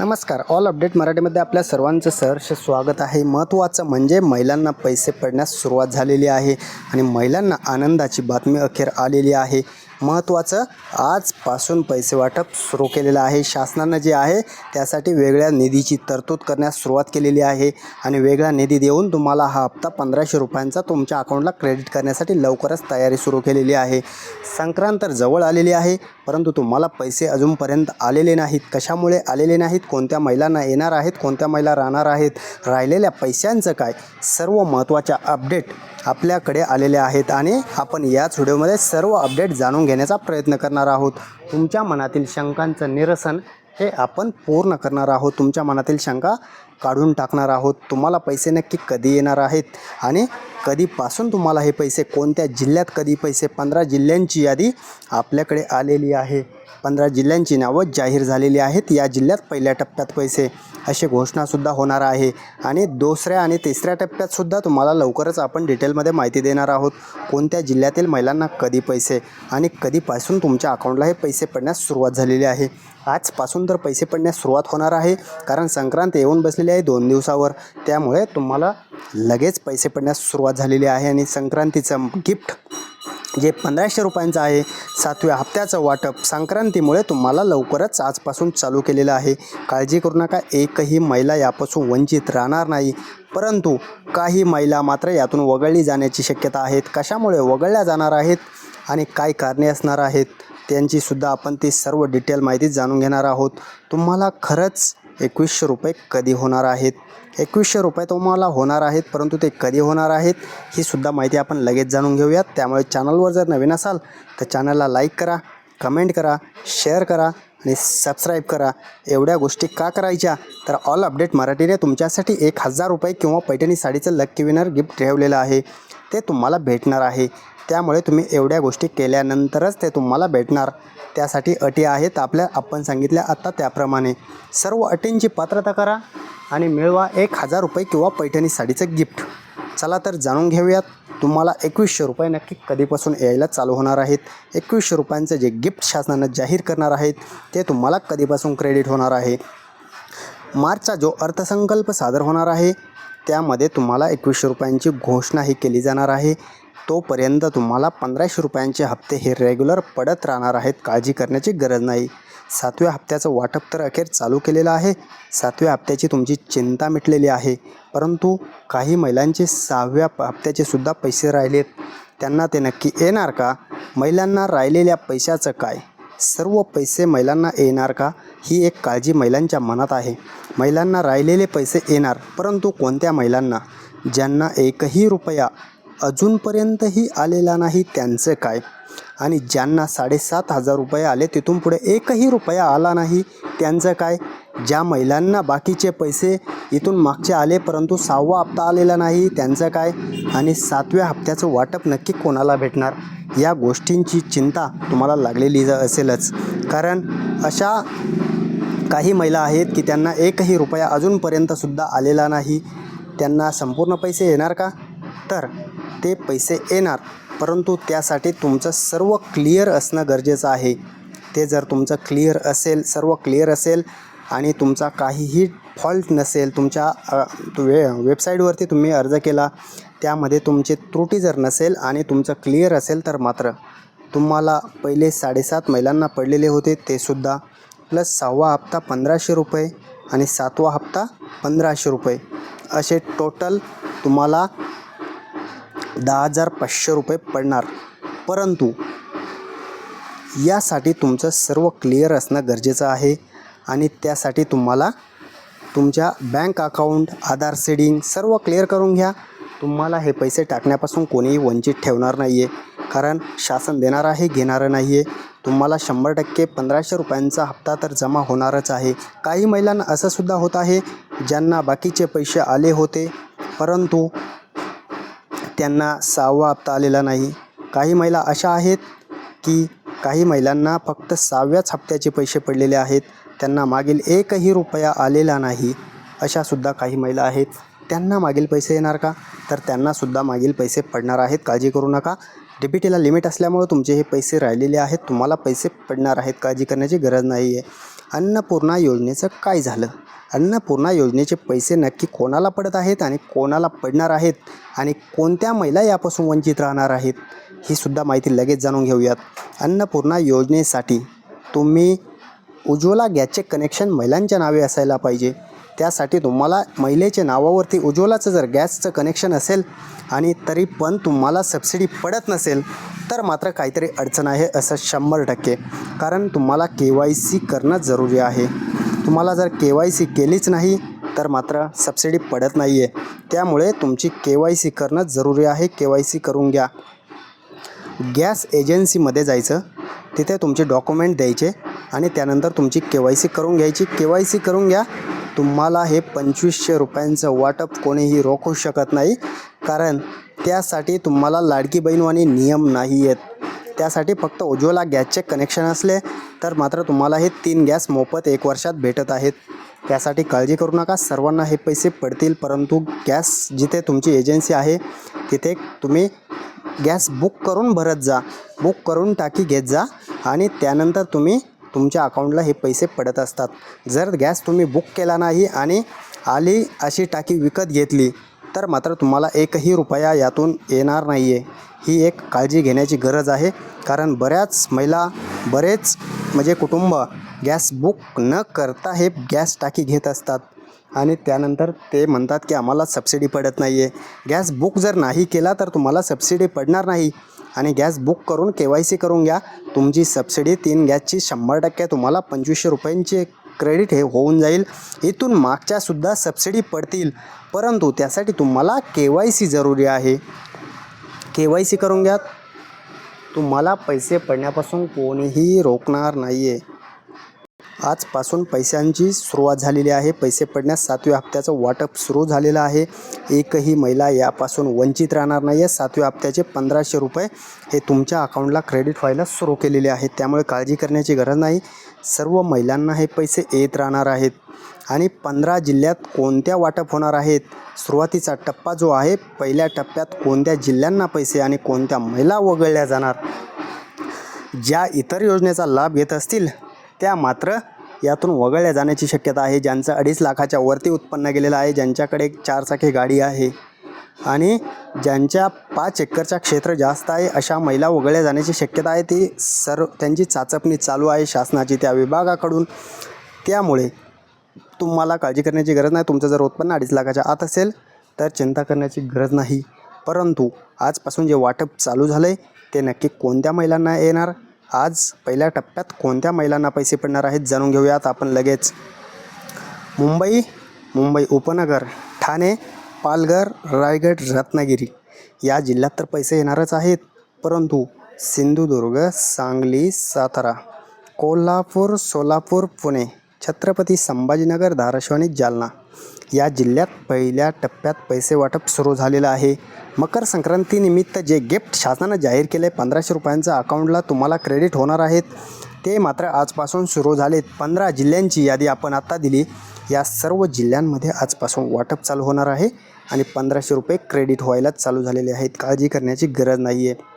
नमस्कार. All update मराठीमध्ये आपल्या सर्वांचं सहर्ष स्वागत आहे. महत्त्वाचं म्हणजे महिलांना पैसे पडण्यास सुरुवात झालेली आहे आणि महिलांना आनंदाची बातमी अखेर आलेली आहे. महत्त्वाचं आजपासून पैसे वाटप सुरू केलेलं आहे. शासनानं जे आहे त्यासाठी वेगळ्या निधीची तरतूद करण्यास सुरुवात केलेली आहे. आणि वेगळा निधी देऊन तुम्हाला हा हप्ता पंधराशे रुपयांचा तुमच्या अकाउंटला क्रेडिट करण्यासाठी लवकरच तयारी सुरू केलेली आहे. संक्रांत तर जवळ आलेली आहे परंतु तुम्हाला पैसे अजूनपर्यंत आलेले नाहीत. कशामुळे आलेले नाहीत? कोणत्या महिलांना येणार आहेत? कोणत्या महिला राहणार आहेत? राहिलेल्या पैशांचं काय? सर्व महत्त्वाच्या अपडेट आपल्याकडे आलेले आहेत. आणि आपण याच व्हिडिओमध्ये सर्व अपडेट जाणून घेण्याचा प्रयत्न करणार आहोत. तुमच्या मनातील शंकांचं निरसन हे आपण पूर्ण करणार आहोत. तुमच्या मनातील शंका काढून टाकणार आहोत. तुम्हाला पैसे नक्की कधी येणार आहेत? आणि कधीपासून तुम्हाला हे पैसे कोणत्या जिल्ह्यात कधी पैसे? पंधरा जिल्ह्यांची यादी आपल्याकडे आलेली आहे. पंधरा जिल्ह्यांची नावं जाहीर झालेली आहेत. या जिल्ह्यात पहिल्या टप्प्यात पैसे अशी घोषणासुद्धा होणार आहे. आणि दुसऱ्या आणि तिसऱ्या टप्प्यातसुद्धा तुम्हाला लवकरच आपण डिटेलमध्ये माहिती देणार आहोत. कोणत्या जिल्ह्यातील महिलांना कधी पैसे आणि कधीपासून तुमच्या अकाउंटला हे पैसे पडण्यास सुरुवात झालेली आहे? आजपासून तर पैसे पडण्यास सुरुवात होणार आहे. कारण संक्रांत येऊन बसलेली आहे दोन दिवसावर. त्यामुळे तुम्हाला लगेच पैसे पडण्यास सुरुवात झालेली आहे. आणि संक्रांतीचं गिफ्ट जे पंधराशे रुपयांचं आहे सातव्या हप्त्याचं वाटप संक्रांतीमुळे तुम्हाला लवकरच आजपासून चालू केलेलं आहे. काळजी करू नका एकही महिला यापासून वंचित राहणार नाही. परंतु काही महिला मात्र यातून वगळली जाण्याची शक्यता आहेत. कशामुळे वगळल्या जाणार आहेत आणि काय कारणे असणार आहेत त्यांचीसुद्धा आपण ती सर्व डिटेल माहिती जाणून घेणार आहोत. तुम्हाला खरंच एकवीसशे रुपये कधी होणार आहेत? एकवीसशे रुपये तुम्हाला होणार आहेत परंतु ते कधी होणार आहेत ही सुद्धा माहिती आपण लगेच जाणून घेऊयात. त्यामुळे चॅनलवर जर नवीन असाल तर चॅनलला लाईक करा कमेंट करा शेअर करा आणि सबस्क्राईब करा. एवढ्या गोष्टी का करायच्या? तर ऑल अपडेट मराठीने तुमच्यासाठी एक हजार रुपये किंवा पैठणी साडीचं लक्की विनर गिफ्ट ठेवलेलं आहे. ते तुम्हाला भेटणार आहे. त्यामुळे तुम्ही एवढ्या गोष्टी केल्यानंतरच ते तुम्हाला भेटणार. त्यासाठी अटी आहेत आपल्या आपण सांगितल्या आत्ता त्याप्रमाणे. सर्व अटींची पात्रता करा आणि मिळवा एक हजार रुपये किंवा पैठणी साडीचं गिफ्ट. चला तर जाणून घेऊयात तुम्हाला एकवीसशे रुपये नक्की कधीपासून यायला चालू होणार आहेत. एकवीसशे रुपयांचं जे गिफ्ट शासनानं जाहीर करणार आहेत ते तुम्हाला कधीपासून क्रेडिट होणार आहे? मार्चचा जो अर्थसंकल्प सादर होणार आहे त्यामध्ये तुम्हाला एकवीसशे रुपयांची घोषणाही केली जाणार आहे. तोपर्यंत तुम्हाला पंधराशे रुपयांचे हप्ते हे रेग्युलर पडत राहणार आहेत. काळजी करण्याची गरज नाही. सातव्या हप्त्याचं वाटप तर अखेर चालू केलेलं आहे. सातव्या हप्त्याची तुमची चिंता मिटलेली आहे. परंतु काही महिलांचे सहाव्या प- हप्त्याचे सुद्धा पैसे राहिलेत. त्यांना ते नक्की येणार का? महिलांना राहिलेल्या पैशाचं काय? सर्व पैसे महिलांना येणार का? ही एक काळजी महिलांच्या मनात आहे. महिलांना राहिलेले पैसे येणार परंतु कोणत्या महिलांना? ज्यांना एकही रुपया अजूनपर्यंतही आलेला नाही त्यांचं काय? आणि ज्यांना साडेसात हजार रुपये आले तिथून पुढे एकही रुपया आला नाही त्यांचं काय? ज्या महिलांना बाकीचे पैसे इथून मागचे आले परंतु सहावा हप्ता आलेला नाही त्यांचं काय? आणि सातव्या हप्त्याचं वाटप नक्की कोणाला भेटणार? या गोष्टींची चिंता तुम्हाला लागलेली ज- असेलच. कारण अशा काही महिला आहेत की त्यांना एकही रुपया अजूनपर्यंतसुद्धा आलेला नाही. त्यांना संपूर्ण पैसे येणार का? तर ते पैसे येणार परंतु त्यासाठी तुमचं सर्व क्लिअर असणं गरजेचं आहे. ते जर तुमचं क्लिअर असेल सर्व क्लिअर असेल आणि तुमचा काहीही फॉल्ट नसेल तुमच्या वे वेबसाईटवरती तुम्ही अर्ज केला त्यामध्ये तुमची त्रुटी जर नसेल आणि तुमचं क्लिअर असेल तर मात्र तुम्हाला पहिले साडेसात महिलांना पडलेले होते ते सुद्धा प्लस सहावा हप्ता पंधराशे रुपये आणि सातवा हप्ता पंधराशे रुपये. असे टोटल तुम्हाला दहा हजार पाचशे रुपये पडणार. परंतु यासाठी तुमचं सर्व क्लिअर असणं गरजेचं आहे आणि त्यासाठी तुम्हाला तुमच्या बँक अकाउंट आधार सेडिंग सर्व क्लिअर करून घ्या. तुम्हाला हे पैसे टाकण्यापासून कोणीही वंचित ठेवणार नाही आहे कारण शासन देणार आहे घेणारं नाही आहे तुम्हाला शंभर टक्के पंधराशे रुपयांचा हप्ता तर जमा होणारच आहे. काही महिलांना असंसुद्धा होत आहे ज्यांना बाकीचे पैसे आले होते. परंतु त्यांना सहावा हप्ता आलेला नाही. काही महिला अशा आहेत की काही महिलांना फक्त सहाव्याच हप्त्याचे पैसे पडलेले आहेत. त्यांना मागील एकही रुपया आलेला नाही. अशासुद्धा काही महिला आहेत. त्यांना मागील पैसे येणार का? तर त्यांनासुद्धा मागील पैसे पडणार आहेत. काळजी करू नका. डिबिटीला लिमिट असल्यामुळे तुमचे हे पैसे राहिलेले आहेत. तुम्हाला पैसे पडणार आहेत. काळजी करण्याची गरज नाही आहे अन्नपूर्णा योजनेचं काय झालं? अन्नपूर्णा योजनेचे पैसे नक्की कोणाला पडत आहेत आणि कोणाला पडणार आहेत आणि कोणत्या महिला यापासून वंचित राहणार आहेत ही सुद्धा माहिती लगेच जाणून घेऊयात. अन्नपूर्णा योजनेसाठी तुम्ही उज्ज्वला गॅसचे कनेक्शन महिलांच्या नावे असायला पाहिजे. त्यासाठी तुम्हाला महिलेच्या नावावरती उज्ज्वलाचं जर गॅसचं कनेक्शन असेल आणि तरी पण तुम्हाला सबसिडी पडत नसेल तर मात्र काहीतरी अडचण आहे असं शंभर टक्के. कारण तुम्हाला के वाय सी करणं जरुरी आहे. तुम्हाला जर के वाय सी केलीच नाही तर मात्र सबसिडी पडत नाही आहे त्यामुळे तुमची के वाय सी करणं जरुरी आहे. के वाय सी करून घ्या. गॅस एजन्सीमध्ये जायचं. तिथे तुमचे डॉक्युमेंट द्यायचे आणि त्यानंतर तुमची के वाय सी करून घ्यायची. के वाय सी करून घ्या. तुम्हाला हे पंचवीसशे रुपयांचं वाटप कोणीही रोखू शकत नाही कारण त्यासाठी तुम्हाला लाडकी बहीणवाणी नियम नाही आहेत त्यासाठी फक्त उज्ज्वला गॅसचे कनेक्शन असले तर मात्र तुम्हाला हे तीन गॅस मोफत एक वर्षात भेटत आहेत. त्यासाठी काळजी करू नका सर्वांना हे पैसे पडतील परंतु गॅस जिथे तुमची एजन्सी आहे तिथे तुम्ही गॅस बुक करून भरत जा बुक करून टाकी घेत जा आणि त्यानंतर तुम्ही तुमच्या अकाउंटला हे पैसे पडत असतात. जर गॅस तुम्ही बुक केला नाही आणि आली अशी टाकी विकत घेतली तर मात्र तुम्हाला एकही रुपया यातून येणार नाही आहे ही एक काळजी घेण्याची गरज आहे. कारण बऱ्याच महिला बरेच म्हणजे कुटुंब गॅस बुक न करता हे गॅस टाकी घेत असतात. आणि त्यानंतर ते म्हणतात की आम्हाला सबसिडी पडत नाही आहे गॅस बुक जर नाही केला तर तुम्हाला सबसिडी पडणार नाही. आणि गॅस बुक करून के वाय सी करून घ्या. तुमची सबसिडी तीन गॅसची शंभर टक्के तुम्हाला पंचवीसशे रुपयांची क्रेडिट हे होऊन जाईल. इथून मागच्यासुद्धा सबसिडी पडतील. परंतु त्यासाठी तुम्हाला के वाय सी जरुरी आहे. के वाय सी करून घ्या. तुम्हाला पैसे पडण्यापासून कोणीही रोखणार नाही आहे आजपासून पैशांची सुरुवात झालेली आहे. पैसे पडण्यास सातव्या हप्त्याचं वाटप सुरू झालेलं आहे. एकही महिला यापासून वंचित राहणार नाही आहे सातव्या हप्त्याचे पंधराशे रुपये हे तुमच्या अकाउंटला क्रेडिट व्हायला सुरू केलेले आहेत. त्यामुळे काळजी करण्याची गरज नाही. सर्व महिलांना हे पैसे येत राहणार आहेत. आणि पंधरा जिल्ह्यात कोणत्या वाटप होणार आहेत? सुरुवातीचा टप्पा जो आहे पहिल्या टप्प्यात कोणत्या जिल्ह्यांना पैसे आणि कोणत्या महिला वगळल्या जाणार? ज्या इतर योजनेचा लाभ घेत असतील त्या मात्र यातून वगळल्या जाण्याची शक्यता आहे. ज्यांचं अडीच लाखाच्या वरती उत्पन्न गेलेलं आहे ज्यांच्याकडे एक चारचाकी गाडी आहे आणि ज्यांच्या पाच एकरच्या क्षेत्र जास्त आहे अशा महिला वगळल्या जाण्याची शक्यता आहे. ती सर्व त्यांची चाचपणी चालू आहे शासनाची त्या विभागाकडून. त्यामुळे तुम्हाला काळजी करण्याची गरज नाही. तुमचं जर उत्पन्न अडीच लाखाच्या आत असेल तर चिंता करण्याची गरज नाही. परंतु आजपासून जे वाटप चालू झालं आहे ते नक्की कोणत्या महिलांना येणार? आज पहिल्या टप्प्यात कोणत्या महिलांना पैसे पडणार आहेत जाणून घेऊयात आपण लगेच. मुंबई मुंबई उपनगर ठाणे पालघर रायगड रत्नागिरी या जिल्ह्यात तर पैसे येणारच आहेत. परंतु सिंधुदुर्ग सांगली सातारा कोल्हापूर सोलापूर पुणे छत्रपती संभाजीनगर धाराशिव आणि जालना या जिल्ह्यात पहिल्या टप्प्यात पैसे वाटप सुरू झालेलं आहे. मकर संक्रांतीनिमित्त जे गिफ्ट शासनानं जाहीर केले पंधराशे रुपयांचा अकाउंटला तुम्हाला क्रेडिट होणार आहेत. ते मात्र आजपासून सुरू झालेत. पंधरा जिल्ह्यांची यादी आपण आत्ता दिली. या सर्व जिल्ह्यांमध्ये आजपासून वाटप चालू होणार आहे आणि पंधराशे रुपये क्रेडिट व्हायला चालू झालेले आहेत. काळजी करण्याची गरज नाही आहे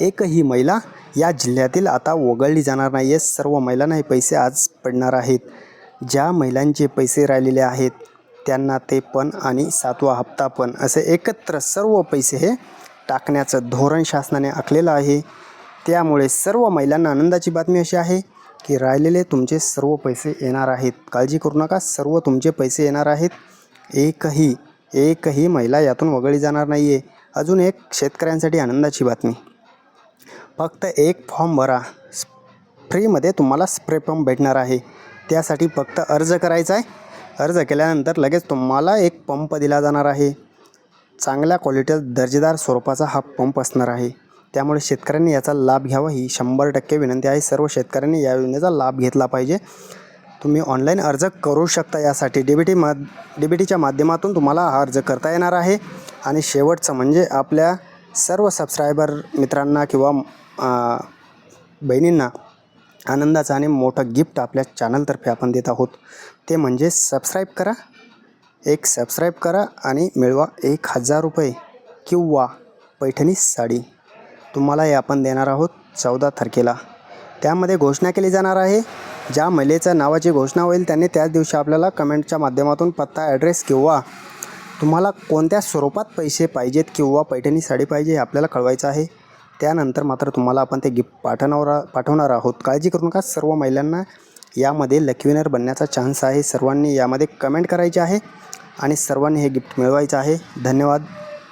एकही महिला या जिल्ह्यातील आता वगळली जाणार नाही. आहे सर्व महिलांना हे पैसे आज पडणार आहेत. ज्या महिलांचे पैसे राहिलेले आहेत त्यांना ते पण आणि सातवा हप्ता पण असे एकत्र सर्व पैसे हे टाकण्याचं धोरण शासनाने आखलेलं आहे. त्यामुळे सर्व महिलांना आनंदाची बातमी अशी आहे की राहिलेले तुमचे सर्व पैसे येणार आहेत. काळजी करू नका सर्व तुमचे पैसे येणार आहेत. एकही एकही महिला यातून वगळली जाणार नाही आहे अजून एक शेतकऱ्यांसाठी आनंदाची बातमी. फक्त एक फॉर्म भरा. फ्रीमध्ये तुम्हाला स्प्रे पंप भेटणार आहे. त्यासाठी फक्त अर्ज करायचा आहे. अर्ज केल्यानंतर लगेच तुम्हाला एक पंप दिला जाणार आहे. चांगल्या क्वालिटीचा दर्जेदार स्वरूपाचा हा पंप असणार आहे. त्यामुळे शेतकऱ्यांनी याचा लाभ घ्यावा. ही शंभर टक्के विनंती आहे. सर्व शेतकऱ्यांनी या योजनेचा लाभ घेतला पाहिजे. तुम्ही ऑनलाईन अर्ज करू शकता यासाठी. डी बी टी मा डी बी टीच्या माध्यमातून तुम्हाला हा अर्ज करता येणार आहे. आणि शेवटचं म्हणजे आपल्या सर्व सबस्क्रायबर मित्रांना किंवा बहिणींना आनंदाचं आणि मोठं गिफ्ट आपल्या चॅनलतर्फे आपण देत आहोत. ते म्हणजे सबस्क्राईब करा एक सबस्क्राईब करा आणि मिळवा एक हजार रुपये किंवा पैठणी साडी. तुम्हाला हे आपण देणार आहोत चौदा तारखेला. त्यामध्ये घोषणा केली जाणार आहे. ज्या महिलेच्या नावाची घोषणा होईल त्यांनी त्याच दिवशी आपल्याला कमेंटच्या माध्यमातून पत्ता ॲड्रेस किंवा तुम्हाला कोणत्या स्वरूपात पैसे पाहिजेत किंवा पैठणी साडी पाहिजे हे आपल्याला कळवायचं आहे. त्यानंतर मात्र तुम्हाला आपण ते गिफ्ट पाठवणार पाठवणार आहोत. काळजी करू नका. सर्व महिलांना यामध्ये लकी बनण्याचा चान्स आहे. सर्वांनी यामध्ये कमेंट करायचे आहे आणि सर्वांनी हे गिफ्ट मिळवायचं आहे. धन्यवाद.